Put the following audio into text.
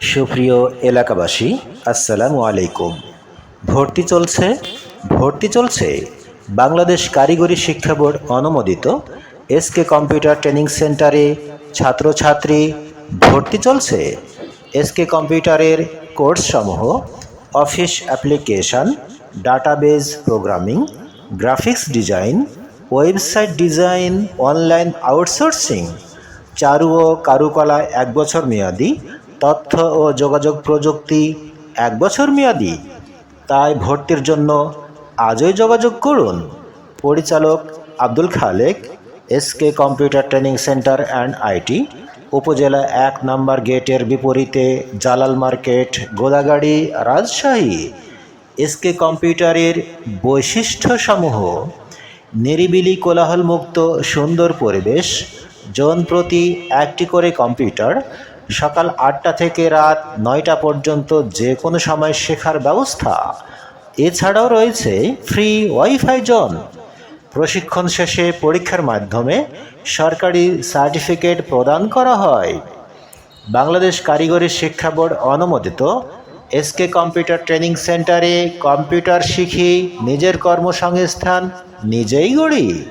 সুপ্রিয় এলাকাবাসী, আসসালামু আলাইকুম। ভর্তি চলছে ভর্তি চলছে বাংলাদেশ কারিগরি শিক্ষা বোর্ড অনুমোদিত এসকে কম্পিউটার ট্রেনিং সেন্টারে ছাত্রছাত্রী ভর্তি চলছে। এসকে কম্পিউটারের কোর্সসমূহ, office application database programming, graphics design, website design, online outsourcing, চারু ও কারুকলা এক বছর মেয়াদি তথ্য ও যোগাযোগ প্রযুক্তি এক বছর মেয়াদি। তাই ভর্তির জন্য আজই যোগাযোগ করুন। পরিচালক Abdul Khalek, SK computer training centre and IT, উপজেলা এক নম্বর গেটের বিপরীতে জালাল মার্কেট, গোদাগাড়ি, রাজশাহী। এসকে কম্পিউটারের বৈশিষ্ট্যসমূহ, নিরিবিলি কোলাহলমুক্ত সুন্দর পরিবেশ, জন প্রতি একটি করে কম্পিউটার সকাল আটটা থেকে রাত নয়টা পর্যন্ত যে কোনো সময় শেখার ব্যবস্থা। এছাড়াও রয়েছে ফ্রি ওয়াইফাই জোন। প্রশিক্ষণ শেষে পরীক্ষার মাধ্যমে সরকারি সার্টিফিকেট প্রদান করা হয়। বাংলাদেশ কারিগরি শিক্ষা বোর্ড অনুমোদিত। এসকে কম্পিউটার ট্রেনিং সেন্টারে কম্পিউটার শিখি, নিজের কর্মসংস্থান নিজেই গড়ি।